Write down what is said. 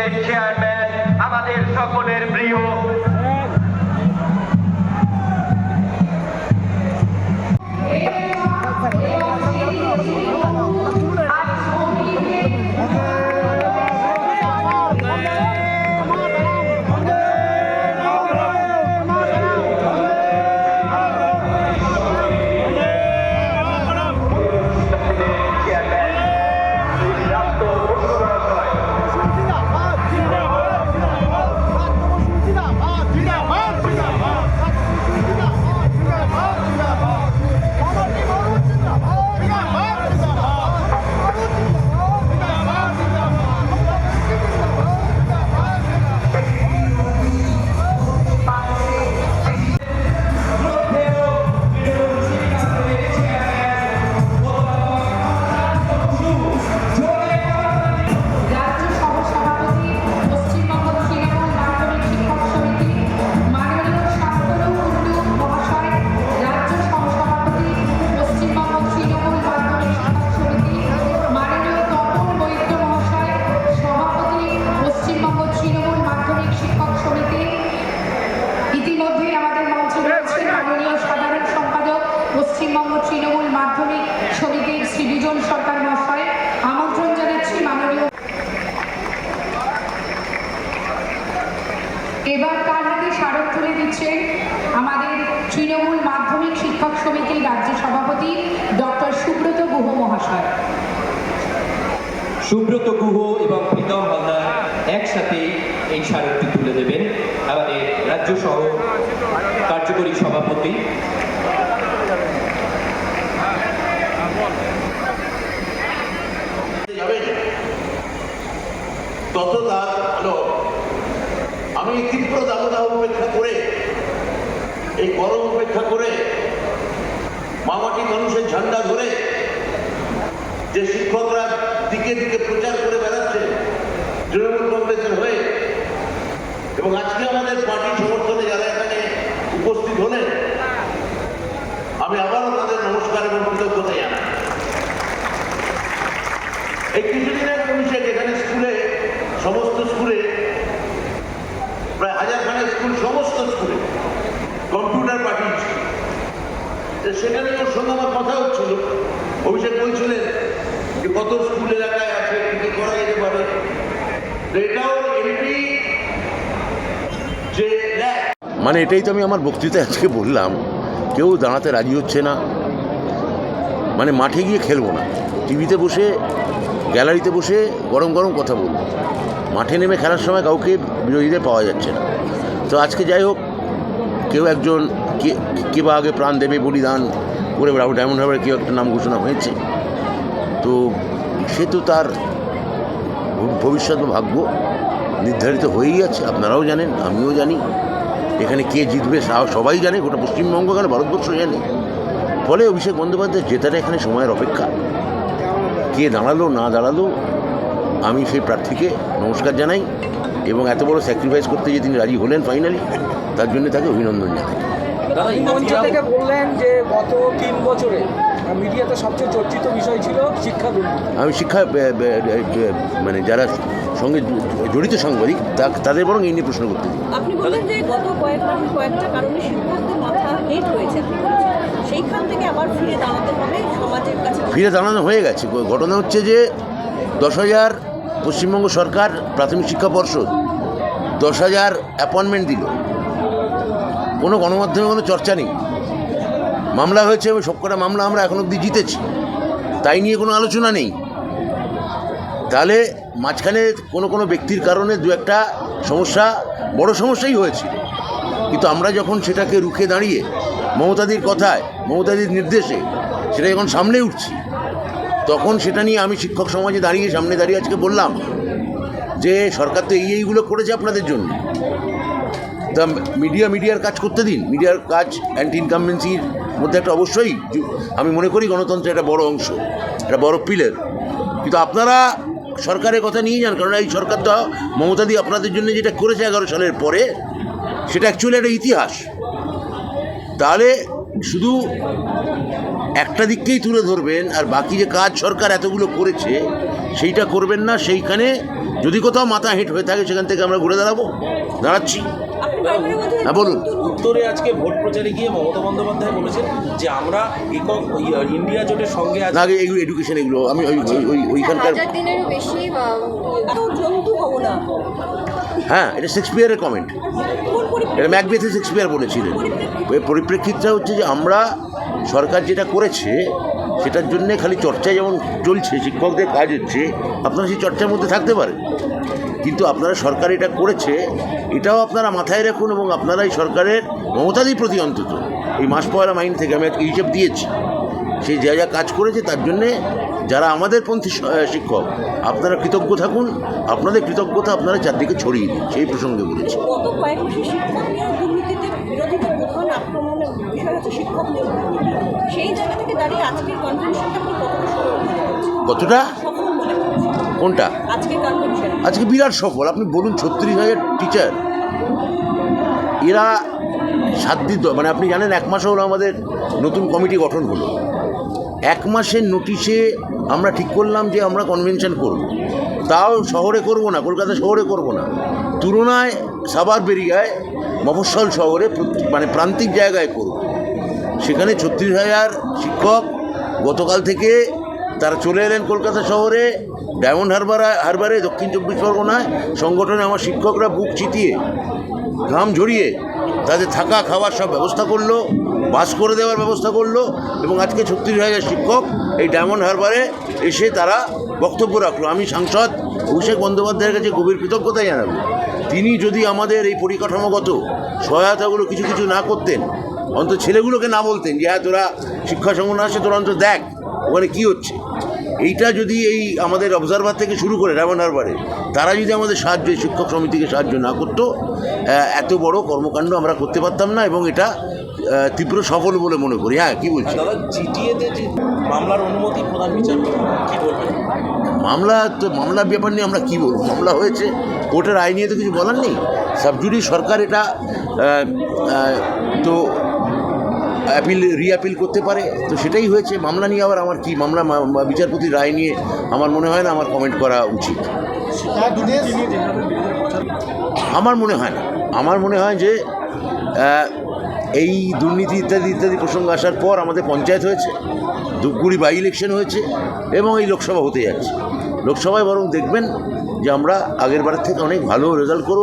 দলের চেয়ারম্যান আমাদের সকলের প্রিয় এবার তার হাতে স্মারক তুলে দিচ্ছেন আমাদের তৃণমূল মাধ্যমিক শিক্ষক সমিতির রাজ্য সভাপতি ডক্টর সুব্রত গুহ মহাশয়। সুব্রত গুহ এবং প্রীতম হালদার একসাথে এই স্মারকটি তুলে দেবেন আমাদের রাজ্য সহ কার্যকরী সভাপতি। তত তার ভালো আমি এই তীব্র দাবদাহ উপেক্ষা করে এই গরম উপেক্ষা করে মামাটি মানুষের ঝান্ডা ধরে যে শিক্ষকরা দিকে দিকে প্রচার করে বেড়াচ্ছে, তৃণমূল কংগ্রেসের হয়ে। এবং আজকে আমাদের পার্টি সমর্থনে যারা এখানে উপস্থিত হলেন আমি আবারও তাদের নমস্কার এবং কৃতজ্ঞতা জানাই এই কিছুদিনের অভিষেক এখানে স্কুলে সমস্ত স্কুলে প্রায় হাজার খানেক স্কুল সমস্ত স্কুলে কম্পিউটার পাঠিয়েছে তো সেখানে ওর সঙ্গে আমার কথা হচ্ছিল অভিষেক বলছিলেন যে, কত স্কুল এলাকায় আছে, কি করা যেতে পারে? এটাও এমপি যে মানে এটাই তো আমি আমার বক্তৃতায় আজকে বললাম, কেউ দাঁড়াতে রাজি হচ্ছে না। মানে মাঠে গিয়ে খেলব না। টিভিতে বসে, গ্যালারিতে বসে গরম গরম কথা বলব। মাঠে নেমে খেলার সময় কাউকে বিরোধীদের পাওয়া যাচ্ছে না। তো আজকে যাই হোক কেউ একজন কে কে বা আগে প্রাণ দেবে, বলিদান করে রাহুল ডায়মন্ড হারবারের কেউ একটা নাম ঘোষণা হয়েছে। তো সে তো তার ভবিষ্যৎ ভাগ্য নির্ধারিত হয়েই আছে, আপনারাও জানেন, আমিও জানি। এখানে কে জিতবে সবাই জানে, গোটা পশ্চিমবঙ্গ কেন ভারতবর্ষ জানে? ফলে অভিষেক বন্দ্যোপাধ্যায় জেতাটা এখানে সময়ের অপেক্ষা। কে দাঁড়াল, না দাঁড়াল, আমি সেই প্রার্থীকে নমস্কার জানাই। এবং এত বড় স্যাক্রিফাইস করতে যে তিনি রাজি হলেন ফাইনালি তার জন্য তাকে অভিনন্দন জানাই। মঞ্চ থেকে বললেন যে গত তিন বছরে মিডিয়াতে সবচেয়ে চর্চিত বিষয় ছিল শিক্ষা আমি শিক্ষা মানে যারা সঙ্গে জড়িত সাংবাদিক তাদের বরং এই নিয়ে প্রশ্ন করতে দিই আপনি বললেন যে গত কয়েক মাস কয়েকটা কারণে শিক্ষকদের মাথা হেট হয়েছে? সেইখান থেকে আবার ফিরে দাঁড়াতে হবে সমাজের কাছে। ফিরে দাঁড়ানো হয়ে গেছে। ঘটনা হচ্ছে যে দশ হাজার পশ্চিমবঙ্গ সরকার প্রাথমিক শিক্ষা পর্ষদ দশ হাজার অ্যাপয়েন্টমেন্ট দিল। কোনো গণমাধ্যমে কোনো চর্চা নেই। মামলা হয়েছে এবং সবকটা মামলা আমরা এখন অবধি জিতেছি। তাই নিয়ে কোনো আলোচনা নেই। তাহলে মাঝখানে কোনো কোনো ব্যক্তির কারণে দু একটা সমস্যা, বড় সমস্যাই হয়েছিল। কিন্তু আমরা যখন সেটাকে রুখে দাঁড়িয়ে মমতাদির কথায়, মমতাদির নির্দেশে সেটা যখন সামলে উঠছি তখন সেটা নিয়ে আমি শিক্ষক সমাজে দাঁড়িয়ে সামনে দাঁড়িয়ে আজকে বললাম যে সরকার তো এই এইগুলো করেছে আপনাদের জন্য। তা মিডিয়া মিডিয়ার কাজ করতে দিন। মিডিয়ার কাজ অ্যান্টি ইনকামবেন্সির মধ্যে একটা অবশ্যই আমি মনে করি গণতন্ত্রের একটা বড় অংশ, একটা বড় পিলের কিন্তু আপনারা সরকারের কথা নিয়ে যান কারণ এই সরকার তো মমতাদি আপনাদের জন্য যেটা করেছে এগারো সালের পরে, সেটা অ্যাকচুয়ালি একটা ইতিহাস। তাহলে শুধু একটা দিককেই তুলে ধরবেন আর বাকি যে কাজ সরকার এতগুলো করেছে সেইটা করবেন না সেইখানে যদি কোথাও মাথা হেঁট হয়ে থাকে সেখান থেকে আমরা ঘুরে দাঁড়াবো। দাঁড়াচ্ছি। হ্যাঁ বলুন। উত্তরে আজকে ভোট প্রচারে গিয়ে মমতা বন্দ্যোপাধ্যায় বলেছেন যে আমরা একক ইন্ডিয়া জোটের সঙ্গে আছি। আগে এগুলো এডুকেশন এগুলো আমি ওই ওই- ওই ওইখানকার দিনেরও বেশি হ্যাঁ এটা শেক্সপিয়ারের কমেন্ট এটা ম্যাকবেথে শেক্সপিয়ার বলেছিলেন। এর পরিপ্রেক্ষিতটা হচ্ছে যে আমরা সরকার যেটা করেছে, সেটার জন্যে খালি চর্চা যেমন চলছে, শিক্ষকদের কাজ হচ্ছে, আপনারা সেই চর্চার মধ্যে থাকতে পারেন। কিন্তু আপনারা সরকার এটা করেছে, এটাও আপনারা মাথায় রাখুন এবং আপনারা এই সরকারের মমতাদির প্রতি অন্তত এই মাস পয়লা মাইন্ড থেকে আমি আজকে হিসেব দিয়েছি। সেই যা যা কাজ করেছে তার জন্যে যারা আমাদের পন্থী শিক্ষক আপনারা কৃতজ্ঞ থাকুন। আপনাদের কৃতজ্ঞতা আপনারা চারদিকে ছড়িয়ে দিন সেই প্রসঙ্গে বলেছি। কতটা কোনটা? আজকে বিরাট সফল। আপনি বলুন ছত্রিশ হাজার টিচার এরা সাত দিন মানে আপনি জানেন এক মাস হলো আমাদের নতুন কমিটি গঠন হলো। এক মাসের নোটিশে আমরা ঠিক করলাম যে আমরা কনভেনশন করব। তাও শহরে করব না, কলকাতা শহরে করব না। তুলনায় সাবার বেরিয়ায়, মফস্বল শহরে মানে প্রান্তিক জায়গায় করব। সেখানে ছত্রিশ হাজার শিক্ষক গতকাল থেকে তারা চলে এলেন কলকাতা শহরে। ডায়মন্ড হারবার হারবারে দক্ষিণ চব্বিশ পরগনায় সংগঠনে আমার শিক্ষকরা বুক চিতিয়ে, ঘাম ঝরিয়ে তাদের থাকা, খাওয়ার সব ব্যবস্থা করল, বাস করে দেওয়ার ব্যবস্থা করল এবং আজকে ছত্রিশ হাজার শিক্ষক এই ডায়মন্ড হারবারে এসে তারা বক্তব্য রাখল। আমি সাংসদ অভিষেক বন্দ্যোপাধ্যায়ের কাছে গভীর কৃতজ্ঞতা জানাব। তিনি যদি আমাদের এই পরিকাঠামোগত সহায়তাগুলো কিছু কিছু না করতেন, অন্তত ছেলেগুলোকে না বলতেন যে হ্যাঁ তোরা শিক্ষা সংগঠন আসে, তোরা অন্তত দেখ, ওখানে কী হচ্ছে? এইটা যদি এই আমাদের অবজারভার থেকে শুরু করে ডায়মন্ড হারবারে তারা যদি আমাদের সাহায্য শিক্ষক সমিতিকে সাহায্য না করতো এত বড় কর্মকাণ্ড আমরা করতে পারতাম না এবং এটা তীব্র সফল বলে মনে করি। হ্যাঁ কী বলছি মামলার অনুমতি প্রধান বিচারপতি কি বলবেন? মামলা তো মামলার ব্যাপার নিয়ে আমরা কী বলব? মামলা হয়েছে কোর্টের আইন নিয়ে তো কিছু বলার নেই। সাবজুরি সরকার এটা তো অ্যাপিল রিঅ্যাপিল করতে পারে। তো সেটাই হয়েছে। মামলা নিয়ে আবার আমার কি মামলা? বিচারপতির রায় নিয়ে আমার মনে হয় না আমার কমেন্ট করা উচিত। আমার মনে হয় না। আমার মনে হয় যে এই দুর্নীতি ইত্যাদি ইত্যাদি প্রসঙ্গ আসার পর আমাদের পঞ্চায়েত হয়েছে, ধূপগুড়ি বাই ইলেকশন হয়েছে এবং এই লোকসভা হতে যাচ্ছে। লোকসভায় বরং দেখবেন যে আমরা আগের বারের থেকে অনেক ভালো রেজাল্ট করব।